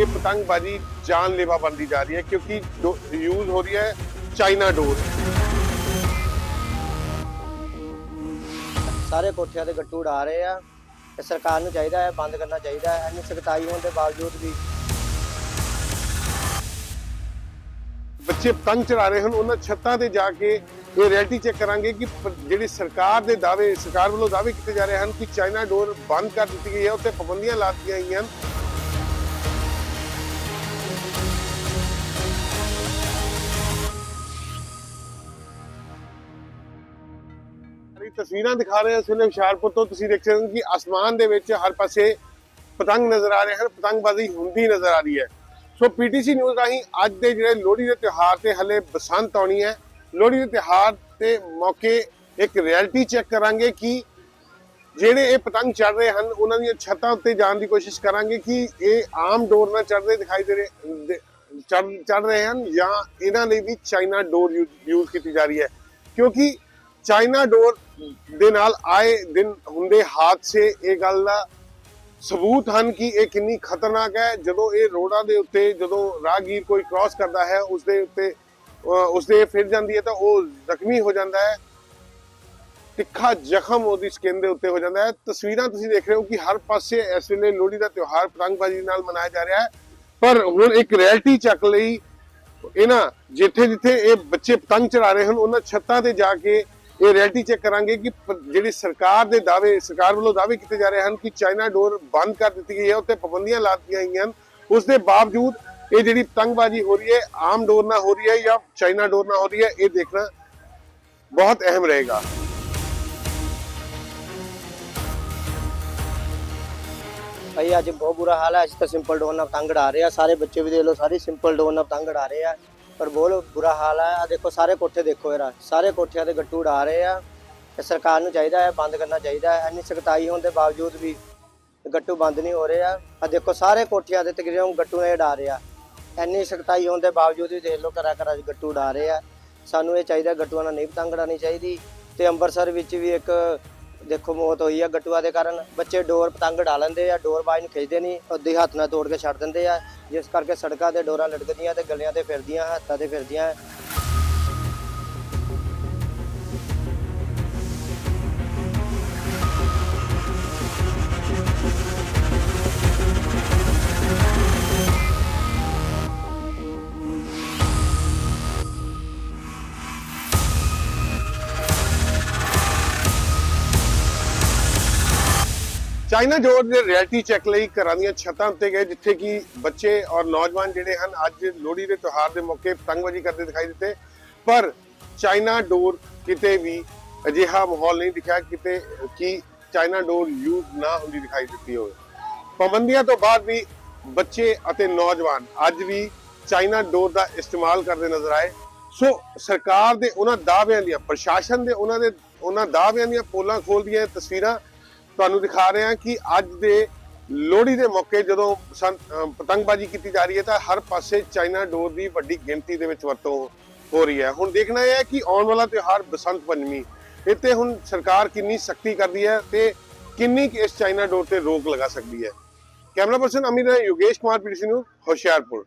ਇਹ ਪਤੰਗਬਾਜ਼ੀ ਜਾਨਲੇਵਾ ਬਣਦੀ ਜਾ ਰਹੀ ਹੈ ਕਿਉਂਕਿ ਯੂਜ਼ ਹੋ ਰਹੀ ਹੈ ਚਾਈਨਾ ਡੋਰ। ਸਾਰੇ ਕੋਠਿਆਂ ਦੇ ਗੱਟੂ ਉਡਾ ਰਹੇ ਆ। ਤੇ ਸਰਕਾਰ ਨੂੰ ਚਾਹੀਦਾ ਹੈ ਬੰਦ ਕਰਨਾ ਚਾਹੀਦਾ ਹੈ ਇੰਨੀ ਸਖਤਾਈ ਹੋਣ ਦੇ ਬਾਵਜੂਦ ਵੀ। ਬੱਚੇ ਪਤੰਗ ਚੜਾ ਰਹੇ ਹਨ ਉਹਨਾਂ ਛੱਤਾਂ ਤੇ ਜਾ ਕੇ ਇਹ ਰਿਐਲਿਟੀ ਚੈੱਕ ਕਰਾਂਗੇ ਕਿ ਜਿਹੜੀ ਸਰਕਾਰ ਦੇ ਦਾਅਵੇ ਸਰਕਾਰ ਵੱਲੋਂ ਦਾਅਵੇ ਕੀਤੇ ਜਾ ਰਹੇ ਹਨ ਕਿ ਚਾਈਨਾ ਡੋਰ ਬੰਦ ਕਰ ਦਿੱਤੀ ਗਈ ਹੈ ਉੱਤੇ ਪਾਬੰਦੀਆਂ ਲਾ ਦਿੱਤੀਆਂ ਗਈਆਂ ਹਨ। ਤਸਵੀਰਾਂ ਦਿਖਾ ਰਹੇ ਹਾਂ ਇਸ ਵੇਲੇ ਹੁਸ਼ਿਆਰਪੁਰ ਤੋਂ। ਤੁਸੀਂ ਦੇਖ ਸਕਦੇ ਹੋ ਕਿ ਅਸਮਾਨ ਦੇ ਵਿੱਚ ਹਰ ਪਾਸੇ ਪਤੰਗ ਨਜ਼ਰ ਆ ਰਹੇ ਹਨ। ਪਤੰਗਬਾਜ਼ੀ ਹੁੰਦੀ ਨਜ਼ਰ ਆ ਰਹੀ ਹੈ। ਸੋ ਪੀਟੀਸੀ ਨਿਊਜ਼ ਰਾਹੀਂ ਅੱਜ ਦੇ ਜਿਹੜੇ ਲੋਹੜੀ ਦੇ ਤਿਉਹਾਰ ਤੇ ਹਲੇ ਬਸੰਤ ਆਉਣੀ ਹੈ। ਲੋਹੜੀ ਦੇ ਤਿਉਹਾਰ ਤੇ ਮੌਕੇ ਇੱਕ ਰਿਐਲਿਟੀ ਚੈੱਕ ਕਰਾਂਗੇ ਕਿ ਜਿਹੜੇ ਇਹ ਪਤੰਗ ਚੜ ਰਹੇ ਹਨ, ਉਹਨਾਂ ਦੀਆਂ ਛੱਤਾਂ ਉੱਤੇ ਜਾਣ ਦੀ ਕੋਸ਼ਿਸ਼ ਕਰਾਂਗੇ ਕਿ ਇਹ ਆਮ ਡੋਰ ਨਾਲ ਚੜਦੇ ਦਿਖਾਈ ਦੇ ਰਹੇ ਚੜ ਚੜ ਰਹੇ ਹਨ ਜਾਂ ਇਹਨਾਂ ਲਈ ਵੀ ਚਾਈਨਾ ਡੋਰ ਯੂਜ਼ ਕੀਤੀ ਜਾ ਰਹੀ ਹੈ। ਕਿਉਂਕਿ ਚਾਈਨਾ ਡੋਰ ਦੇ ਨਾਲ ਆਏ ਦਿਨ ਹੁੰਦੇ ਹਾਦਸੇ ਇਹ ਗੱਲ ਦਾ ਸਬੂਤ ਹਨ ਕਿ ਇਹ ਕਿੰਨੀ ਖਤਰਨਾਕ ਹੈ। ਜਦੋਂ ਇਹ ਰੋਡਾਂ ਦੇ ਉੱਤੇ ਜਦੋਂ ਰਾਹਗੀਰ ਕੋਈ ਕ੍ਰਾਸ ਕਰਦਾ ਹੈ ਉਸ ਦੇ ਉੱਤੇ ਉਸ ਦੇ ਫਿਰ ਜਾਂਦੀ ਹੈ ਤਾਂ ਉਹ ਜ਼ਖਮੀ ਹੋ ਜਾਂਦਾ ਹੈ। ਤਿੱਖਾ ਜ਼ਖਮ ਉਹਦੀ ਸਕਿਨ ਦੇ ਉੱਤੇ ਹੋ ਜਾਂਦਾ ਹੈ। ਤਸਵੀਰਾਂ ਤੁਸੀਂ ਦੇਖ ਰਹੇ ਹੋ ਕਿ ਹਰ ਪਾਸੇ ਇਸ ਵੇਲੇ ਲੋਹੜੀ ਦਾ ਤਿਉਹਾਰ ਪਤੰਗਬਾਜ਼ੀ ਨਾਲ ਮਨਾਇਆ ਜਾ ਰਿਹਾ ਹੈ। ਪਰ ਹੁਣ ਇੱਕ ਰਿਐਲਿਟੀ ਚੱਕ ਲਈ ਇਹਨਾਂ ਜਿੱਥੇ ਜਿੱਥੇ ਇਹ ਬੱਚੇ ਪਤੰਗ ਚੜਾ ਰਹੇ ਹਨ ਉਹਨਾਂ ਛੱਤਾਂ ਤੇ ਜਾ ਕੇ ਇਹ ਰਿਐਲਿਟੀ ਚੈੱਕ ਕਰਾਂਗੇ ਕਿ ਜਿਹੜੀ ਸਰਕਾਰ ਦੇ ਦਾਅਵੇ, ਸਰਕਾਰ ਵੱਲੋਂ ਦਾਅਵੇ ਕੀਤੇ ਜਾ ਰਹੇ ਹਨ ਕਿ ਚਾਈਨਾ ਡੋਰ ਬੰਦ ਕਰ ਦਿੱਤੀ ਗਈ ਹੈ ਉੱਤੇ ਪਾਬੰਦੀਆਂ ਲਾ ਦਿੱਤੀਆਂ ਗਈਆਂ ਹਨ। ਉਸ ਦੇ ਬਾਵਜੂਦ ਇਹ ਜਿਹੜੀ ਪਤੰਗਬਾਜ਼ੀ ਹੋ ਰਹੀ ਹੈ, ਆਮ ਡੋਰ ਨਾਲ ਹੋ ਰਹੀ ਹੈ ਜਾਂ ਚਾਈਨਾ ਡੋਰ ਨਾਲ ਹੋ ਰਹੀ ਹੈ, ਇਹ ਦੇਖਣਾ ਬਹੁਤ ਅਹਿਮ ਰਹੇਗਾ। ਭਾਈ, ਅੱਜ ਬਹੁਤ ਬੁਰਾ ਹਾਲ ਹੈ। ਅੱਜ ਤਾਂ ਸਿੰਪਲ ਡੋਰ ਨਾਲ ਪਤੰਗ ਉਡਾ ਰਹੇ ਆ। ਸਾਰੇ ਬੱਚੇ ਵੀ ਦੇਖ ਲਓ, ਸਾਰੇ ਸਿੰਪਲ ਡੋਰ ਨਾਲ ਪਤੰਗ ਉਡਾ ਰਹੇ ਆ। ਪਰ ਬਹੁਤ ਬੁਰਾ ਹਾਲ ਹੈ ਆ ਦੇਖੋ, ਸਾਰੇ ਕੋਠੇ ਦੇਖੋ ਯਾਰ। ਸਾਰੇ ਕੋਠਿਆਂ 'ਤੇ ਗੱਟੂ ਉਡਾ ਰਹੇ ਆ। ਤੇ ਸਰਕਾਰ ਨੂੰ ਚਾਹੀਦਾ ਹੈ, ਬੰਦ ਕਰਨਾ ਚਾਹੀਦਾ ਹੈ। ਇੰਨੀ ਸਖਤਾਈ ਹੋਣ ਦੇ ਬਾਵਜੂਦ ਵੀ ਗੱਟੂ ਬੰਦ ਨਹੀਂ ਹੋ ਰਹੇ ਆ। ਆ ਦੇਖੋ, ਸਾਰੇ ਕੋਠਿਆਂ ਦੇ ਤਕਰੀਬਨ ਗੱਟੂ ਨੇ ਉਡਾ ਰਹੇ ਆ। ਇੰਨੀ ਸਖਤਾਈ ਹੋਣ ਦੇ ਬਾਵਜੂਦ ਵੀ ਦੇਖ ਲਓ, ਘਰਾਂ ਘਰਾਂ 'ਚ ਗੱਟੂ ਉਡਾ ਰਹੇ ਆ। ਸਾਨੂੰ ਇਹ ਚਾਹੀਦਾ ਗੱਟੂਆਂ ਨਾਲ ਨਹੀਂ ਪਤੰਗ ਉਡਾਉਣੀ ਚਾਹੀਦੀ। ਤੇ ਅੰਮ੍ਰਿਤਸਰ ਵਿੱਚ ਵੀ ਇੱਕ ਦੇਖੋ, ਮੌਤ ਹੋਈ ਆ ਗੱਟੂਆਂ ਦੇ ਕਾਰਨ। ਬੱਚੇ ਡੋਰ ਪਤੰਗ ਉਡਾ ਲੈਂਦੇ ਆ, ਡੋਰ ਬਾਜ ਨੂੰ ਖਿੱਚਦੇ ਨਹੀਂ ਉੱਦੀ ਹੱਥ ਨਾਲ ਤੋੜ ਕੇ ਛੱਡ ਦਿੰਦੇ ਆ। ਜਿਸ ਕਰਕੇ ਸੜਕਾਂ ਤੇ ਡੋਰਾਂ ਲਟਕਦੀਆਂ ਤੇ ਗਲੀਆਂ ਤੇ ਫਿਰਦੀਆਂ, ਹੱਥਾਂ ਤੇ ਫਿਰਦੀਆਂ। ਚਾਈਨਾ ਡੋਰ ਦੇ ਰਿਐਲਿਟੀ ਚੈੱਕ ਲਈ ਘਰਾਂ ਦੀਆਂ ਛੱਤਾਂ ਉੱਤੇ ਗਏ, ਜਿੱਥੇ ਕਿ ਬੱਚੇ ਔਰ ਨੌਜਵਾਨ ਜਿਹੜੇ ਹਨ, ਅੱਜ ਲੋਹੜੀ ਦੇ ਤਿਉਹਾਰ ਦੇ ਮੌਕੇ ਪਤੰਗਬਾਜ਼ੀ ਕਰਦੇ ਦਿਖਾਈ ਦਿੱਤੇ। ਪਰ ਚਾਈਨਾ ਡੋਰ ਕਿਤੇ ਵੀ ਅਜਿਹਾ ਮਾਹੌਲ ਨਹੀਂ ਦਿਖਿਆ ਕਿਤੇ ਕਿ ਚਾਈਨਾ ਡੋਰ ਯੂਜ਼ ਨਾ ਹੁੰਦੀ ਦਿਖਾਈ ਦਿੱਤੀ ਹੋਵੇ। ਪਾਬੰਦੀਆਂ ਤੋਂ ਬਾਅਦ ਵੀ ਬੱਚੇ ਅਤੇ ਨੌਜਵਾਨ ਅੱਜ ਵੀ ਚਾਈਨਾ ਡੋਰ ਦਾ ਇਸਤੇਮਾਲ ਕਰਦੇ ਨਜ਼ਰ ਆਏ। ਸੋ ਸਰਕਾਰ ਦੇ ਉਹਨਾਂ ਦਾਅਵਿਆਂ ਦੀਆਂ, ਪ੍ਰਸ਼ਾਸਨ ਦੇ ਉਹਨਾਂ ਦੇ, ਉਹਨਾਂ ਦਾਅਵਿਆਂ ਦੀਆਂ ਪੋਲਾਂ ਖੋਲਦੀਆਂ ਤਸਵੀਰਾਂ ਤੁਹਾਨੂੰ ਦਿਖਾ ਰਹੇ ਹਾਂ ਕਿ ਅੱਜ ਦੇ ਲੋਹੜੀ ਦੇ ਮੌਕੇ ਜਦੋਂ ਸੰ- ਪਤੰਗਬਾਜ਼ੀ ਕੀਤੀ ਜਾ ਰਹੀ ਹੈ ਤਾਂ ਹਰ ਪਾਸੇ ਚਾਈਨਾ ਡੋਰ ਦੀ ਵੱਡੀ ਗਿਣਤੀ ਦੇ ਵਿੱਚ ਵਰਤੋਂ ਹੋ ਰਹੀ ਹੈ। ਹੁਣ ਦੇਖਣਾ ਇਹ ਹੈ ਕਿ ਆਉਣ ਵਾਲਾ ਤਿਉਹਾਰ ਬਸੰਤ ਪੰਚਮੀ ਇੱਥੇ ਹੁਣ ਸਰਕਾਰ ਕਿੰਨੀ ਸਖਤੀ ਕਰਦੀ ਹੈ ਤੇ ਕਿੰਨੀ ਕੁ ਇਸ ਚਾਈਨਾ ਡੋਰ ਤੇ ਰੋਕ ਲਗਾ ਸਕਦੀ ਹੈ। Camera person Amit Yogesh Kumar PDC ਨੂੰ ਹੁਸ਼ਿਆਰਪੁਰ।